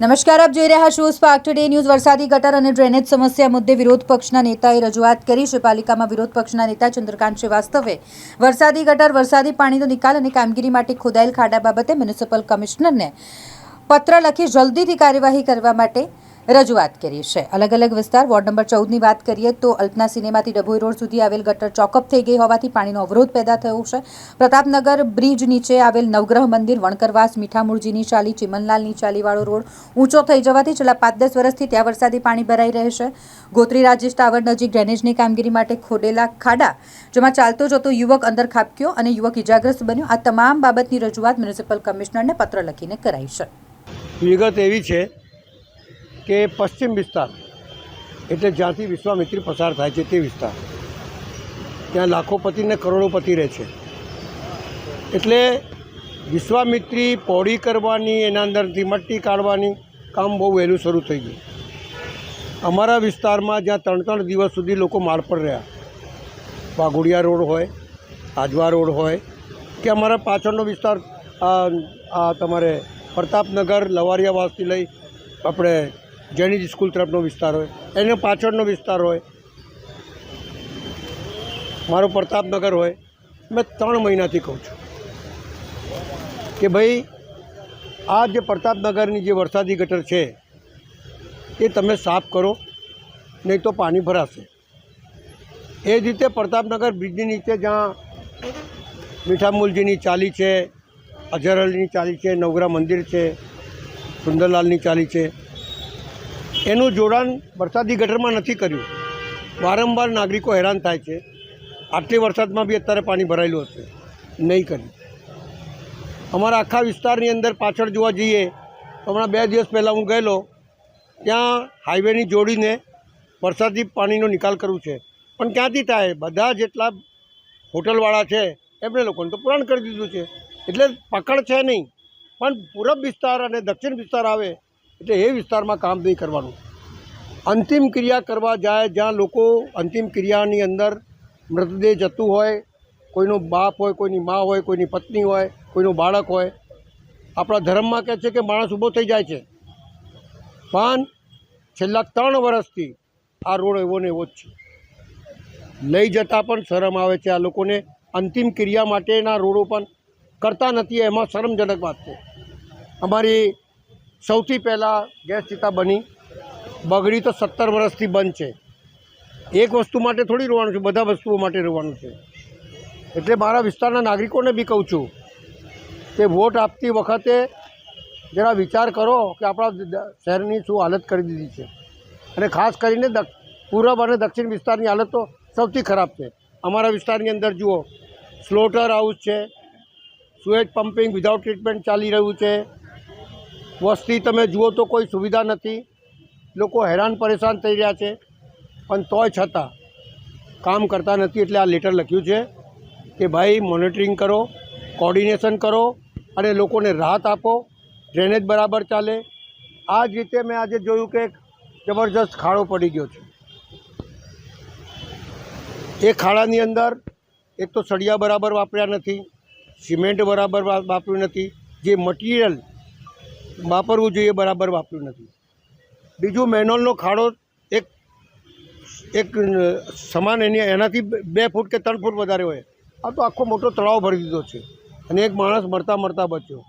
નમસ્કાર, આપ જોઈ રહ્યા છો સ્પાર્ક ટુડે ન્યૂઝ વરસાદી ગટર અને ડ્રેનેજ સમસ્યા મુદ્દે વિરોધ પક્ષના નેતાએ રજૂઆત કરી. છે પાલિકામાં વિરોધ પક્ષના નેતા ચંદ્રકાંત શ્રીવાસ્તવે વરસાદી ગટર, વરસાદી પાણીનો નિકાલ અને કામગીરી માટે ખોદાયેલ ખાડા બાબતે મ્યુનિસિપલ કમિશનરને પત્ર લખી જલ્દીથી કાર્યવાહી કરવા માટે રજૂઆત કરી છે. અલગ અલગ વિસ્તાર, વોર્ડ નંબર ચૌદની વાત કરીએ તો અલ્પના સિનેમાથી ડભોઈ રોડ સુધી આવેલ ગટર ચોકઅપ થઈ ગઈ હોવાથી પાણીનો અવરોધ પેદા થયો છે. પ્રતાપનગર બ્રિજ નીચે આવેલ નવગ્રહ મંદિર, વણકરવાસ, મીઠામૂળજીની ચાલી, ચિમનલાલની ચાલીવાળો રોડ ઊંચો થઈ જવાથી છેલ્લા પાંચ દસ વર્ષથી ત્યાં વરસાદી પાણી ભરાઈ રહે છે. ગોત્રી રાજેશ ટાવર નજીક ડ્રેનેજની કામગીરી માટે ખોડેલા ખાડા, જેમાં ચાલતો જતો યુવક અંદર ખાબક્યો અને યુવક ઇજાગ્રસ્ત બન્યો. આ તમામ બાબતની રજૂઆત મ્યુનિસિપલ કમિશનરને પત્ર લખીને કરાઈ છે. વિગત એવી છે કે પશ્ચિમ વિસ્તાર એટલે જ્યાંથી વિશ્વામિત્રી પસાર થાય છે તે વિસ્તાર. ત્યાં લાખોપતિ ને કરોડોપતિ રહે છે. એટલે વિશ્વામિત્રી પૌડી કરવાની, એના અંદરથી મટ્ટી કાઢવાની કામ બહુ વહેલું શરૂ થઈ ગયું. અમારા વિસ્તારમાં જ્યાં ત્રણ ત્રણ દિવસ સુધી લોકો માળ પર રહ્યા. વાઘોડિયા રોડ હોય, આજવા રોડ હોય, કે અમારા પાછળનો વિસ્તાર, આ તમારે પ્રતાપનગર લવારિયાવાસથી લઈ આપણે જૈનિજ સ્કૂલ તરફનો વિસ્તાર હોય, એનો પાછળનો વિસ્તાર હોય. મારો પ્રતાપનગર હોય, મેં ત્રણ મહિનાથી કહું છું કે ભાઈ, આ જે પ્રતાપનગરની જે વરસાદી ગટર છે, એ તમે સાફ કરો, નહીં તો પાણી ભરાશે. એ જ રીતે પ્રતાપનગર બ્રિજની નીચે જ્યાં મીઠામૂલજીની ચાલી છે અજરલની ચાલી છે નવગ્રા મંદિર છે, સુંદરલાલની ચાલી છે એનું જોડાણ વરસાદી ગટરમાં નથી કર્યું. વારંવાર નાગરિકો હેરાન થાય છે. આટલી વરસાદમાં બી અત્યારે પાણી ભરાયેલું હશે. નહીં કર્યું. અમારા આખા વિસ્તારની અંદર પાછળ જોવા જઈએ તો હમણાં બે દિવસ પહેલાં હું ગયેલો, ત્યાં હાઈવેની જોડીને વરસાદી પાણીનો નિકાલ કરવું છે. પણ ક્યાંથી થાય? બધા જેટલા હોટલવાળા છે, એમને લોકોને તો પુરાણ કરી દીધું છે. એટલે પકડ છે નહીં. પણ પૂરબ વિસ્તાર અને દક્ષિણ વિસ્તાર આવે એટલે એ વિસ્તારમાં કામ નહીં કરવાનું. અંતિમ ક્રિયા કરવા જાય જ્યાં લોકો અંતિમ ક્રિયાની અંદર મૃતદેહ જતું હોય, કોઈનો બાપ હોય, કોઈની મા હોય, કોઈની પત્ની હોય, કોઈનું બાળક હોય. આપણા ધર્મમાં કહે છે કે માણસ ઊભો થઈ જાય છે. પણ છેલ્લા ત્રણ વર્ષથી આ રોડ એવો ને એવો જ છે. લઈ જતાં પણ શરમ આવે છે આ લોકોને. અંતિમ ક્રિયા માટેના રોડો પણ કરતા નથી, એમાં શરમજનક વાત છે. અમારી સૌથી પહેલાં ગેસ ચિતા બની. બગડી તો સત્તર વર્ષથી બંધ છે. એક વસ્તુ માટે થોડી રોવાનું છે, બધા વસ્તુઓ માટે રોવાનું છે. એટલે મારા વિસ્તારના નાગરિકોને બી કહું છું કે વોટ આપતી વખતે જરા વિચાર કરો કે આપણા શહેરની શું હાલત કરી દીધી છે. અને ખાસ કરીને પૂરબ અને દક્ષિણ વિસ્તારની હાલત તો સૌથી ખરાબ છે. અમારા વિસ્તારની અંદર જુઓ, સ્લોટર હાઉસ છે સુએજ પમ્પિંગ વિધાઉટ ટ્રીટમેન્ટ ચાલી રહ્યું છે. વસ્તી તમે જુઓ તો કોઈ સુવિધા નથી. લોકો હેરાન પરેશાન થઈ રહ્યા છે. પણ તોય છતાં કામ કરતા નથી એટલે આ લેટર લખ્યું છે કે ભાઈ મોનિટરિંગ કરો કોર્ડિનેશન કરો અને લોકોને રાહત આપો. ડ્રેનેજ બરાબર ચાલે. આ જ રીતે મેં આજે જોયું કે જબરજસ્ત ખાડો પડી ગયો છે. એ ખાડાની અંદર એક તો સળિયા બરાબર વાપર્યા નથી, સિમેન્ટ બરાબર વાપર્યું નથી. જે મટીરિયલ વાપરવું જોઈએ બરાબર વાપર્યું નથી. બીજું મેનોલનો ખાડો એક એક સમાન એની, એનાથી બે- ફૂટ કે ત્રણ ફૂટ વધારે હોય. આ તો આખો મોટો તળાવ ભરી દીધો છે. અને એક માણસ મરતા મરતા બચ્યો.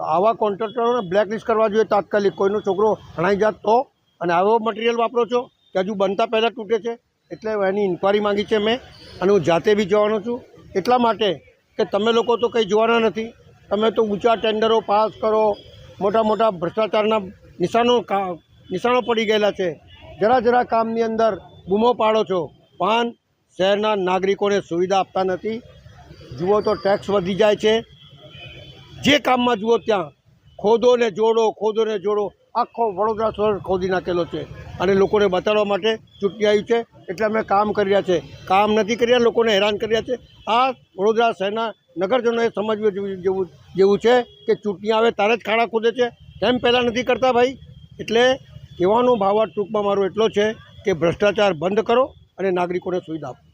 આવા કોન્ટ્રાક્ટરોને બ્લેકલિસ્ટ કરવા જોઈએ તાત્કાલિક. કોઈનો છોકરો હણાઈ જાત તો અને આવો મટીરિયલ વાપરો છો કે હજુ બનતા પહેલાં તૂટે છે? એટલે એની ઇન્ક્વાયરી માંગી છે મેં અને હું જાતે બી જવાનો છું. એટલા માટે કે તમે લોકો તો કંઈ જોવાના નથી. તમે તો ઊંચા ટેન્ડરો પાસ કરો મોટા મોટા ભ્રષ્ટાચારના નિશાનો નિશાનો પડી ગયેલા છે. જરા જરા કામની અંદર બૂમો પાડો છો. પણ શહેરના નાગરિકોને સુવિધા આપતા નથી. જુઓ તો ટેક્સ વધી જાય છે. જે કામમાં જુઓ ત્યાં ખોદો ને જોડો ખોદો ને જોડો આખો વડોદરા શહેર ખોદી નાખેલો છે. અને લોકોને બતાડવા માટે ચૂંટણી આવી છે. એટલે અમે કામ કરી રહ્યા છે. કામ નથી કર્યા, લોકોને હેરાન કર્યા છે. આ વડોદરા શહેરના નગરજનોએ સમજવું જેવું જેવું છે કે ચૂંટણી આવે તારે જ ખાડા ખોદે છે. કેમ પહેલાં નથી કરતા ભાઈ. એટલે કહેવાનો ભાવાર્થ ટૂંકમાં મારો એટલો છે કે ભ્રષ્ટાચાર બંધ કરો અને નાગરિકોને સુવિધા આપો.